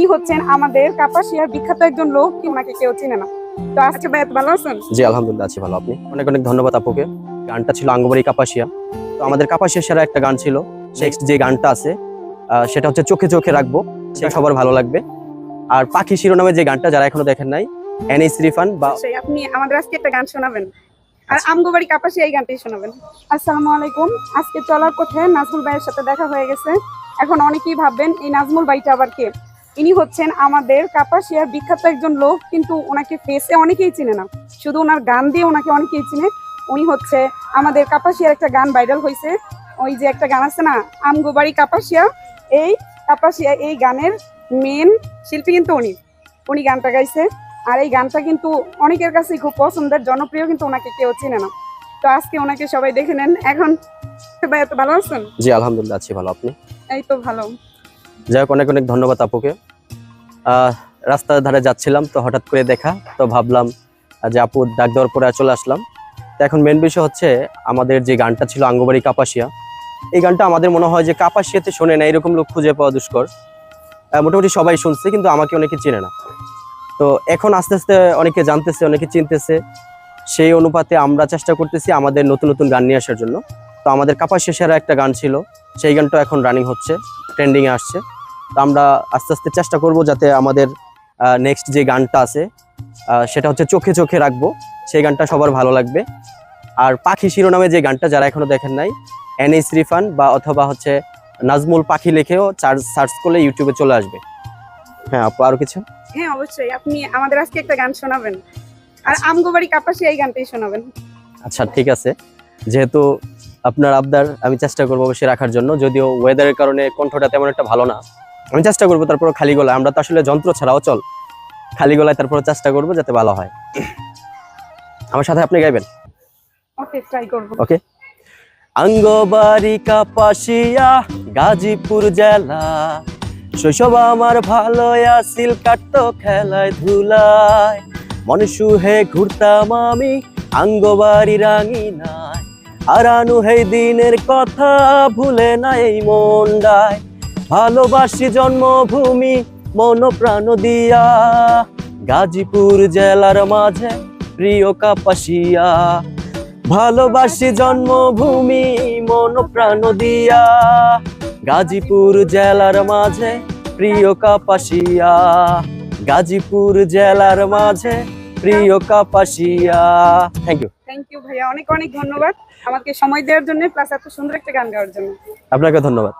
ইনি হচ্ছেন আমাদের কাপাসিয়ার বিখ্যাত একজন লোক কি ওনাকে কেউ চিনে না। তো আজকে ভাই ভালো আছেন? জি আলহামদুলিল্লাহ আছি ভালো। আপনি? অনেক অনেক ধন্যবাদ আপুকে। গানটা ছিল আঙ্গবাড়ি কাপাসিয়া। তো আমাদের কাপাসিয়া সেরা একটা গান ছিল। নেক্সট যে গানটা আছে সেটা হচ্ছে চোখে চোখে রাখব। সেটা সবার ভালো লাগবে। আর পাখি শিরোনামে যে গানটা যারা এখনও দেখেন নাই এনএস রিফান বা সেই আপনি আমাদের আজকে একটা গান শোনাবেন। আর আমগোবাড়ি কাপাসিয়া এই গানটাই শোনাবেন। আসসালামু আলাইকুম। আজকে চলার পথে নাজমুল ভাইয়ের সাথে দেখা হয়ে গেছে। এখন অনেকেই ভাববেন এই নাজমুল ভাইটা আবার কে? ইনি হচ্ছেন আমাদের কাপাসিয়ার বিখ্যাত একজন লোক কিন্তু ওনাকে ফেসে অনেকেই চিনে না। শুধু ওনার গান দিয়ে ওনাকে অনেকেই চিনে। উনি হচ্ছে আমাদের কাপাসিয়ার একটা গান ভাইরাল হয়েছে ওই যে একটা গান আছে না আমগোবাড়ি কাপাসিয়া এই কাপাসিয়া এই গানের মেন শিল্পী কিন্তু উনি। উনি গানটা গাইছে। আর এই গানটা কিন্তু অনেকের কাছেই খুব পছন্দের জনপ্রিয় কিন্তু ওনাকে কেউ চিনে না। তো আজকে ওনাকে সবাই দেখে নেন। এখন ভাই এত ভালো আছেন? জি আলহামদুলিল্লাহ আছি ভালো। আপনি? এই তো ভালো। যাই হোক অনেক অনেক ধন্যবাদ আপুকে। রাস্তার ধারে যাচ্ছিলাম তো হঠাৎ করে দেখা, তো ভাবলাম যে আপু ডাক দেওয়ার পরে চলে আসলাম। তো এখন মেন বিষয় হচ্ছে আমাদের যে গানটা ছিল আঙ্গবাড়ি কাপাসিয়া, এই গানটা আমাদের মনে হয় যে কাপাসিয়াতে শোনে না, এরকম লোক খুঁজে পাওয়া দুষ্কর। মোটামুটি সবাই শুনছে, কিন্তু আমাকে অনেকে চেনে না। তো এখন আস্তে আস্তে অনেকে জানতেছে, অনেকে চিনতেছে। সেই অনুপাতে আমরা চেষ্টা করতেছি আমাদের নতুন নতুন গান নিয়ে আসার জন্য। তো আমাদের কাপাসিয়া সেরা একটা গান ছিল, সেই গানটা এখন রানিং হচ্ছে ট্রেন্ডিংয়ে আসছে। আমরা আস্তে আস্তে চেষ্টা করব যাতে আমাদের নেক্সট যে গানটা আছে সেটা হচ্ছে চোখে চোখে রাখব। সেই গানটা সবার ভালো লাগবে। আর পাখি শিরোনামে যে গানটা যারা এখনও দেখেন নাই এনএস রিফান বা অথবা হচ্ছে নাজমুল পাখি লিখেও সার্চ করলে ইউটিউবে চলে আসবে। হ্যাঁ আপু আরও কিছু? হ্যাঁ অবশ্যই। আপনি আমাদের আজকে একটা গান শোনাবেন। আর আমগোবাড়ি কাপাসিয়া এই গানটাই শোনাবেন। আচ্ছা ঠিক আছে। যেহেতু আপনার আবদার আমি চেষ্টা করব অবশ্যই রাখার জন্য যদিও ওয়েদারের কারণে কণ্ঠটা তেমন একটা ভালো না। আমি চেষ্টা করব তারপর খালি গলায়। আমরা তো আসলে যন্ত্র ছাড়াও চল। খালি গলায় তারপর চেষ্টা করব যাতে ভালো হয়। আমার সাথে আপনি গাইবেন? ওকে আঙ্গবাড়ি কাপাসিয়া গাজীপুর জেলা। শৈশব আমার ভালো আসিল কাটতো খেলায় ধুলায়। মনে সুহে ঘুরতাম আমি আঙ্গবাড়ি রাঙিনায়। আর আনু হেই দিনের কথা ভুলে নাই মন্ডায় ভালোবাসি জন্মভূমি মন প্রাণ দিয়া। গাজীপুর জেলার মাঝে প্রিয় কাপাসিয়া। ভালোবাসি জন্মভূমি মন প্রাণ দিয়া। গাজীপুর জেলার মাঝে প্রিয় কাপাসিয়া। গাজীপুর জেলার মাঝে প্রিয় Kapasia. Thank you thank you ভাইয়া। অনেক অনেক ধন্যবাদ আমাকে সময় দেওয়ার জন্য প্লাস এত সুন্দর একটা গান গাওয়ার জন্য। আপনাকে ধন্যবাদ।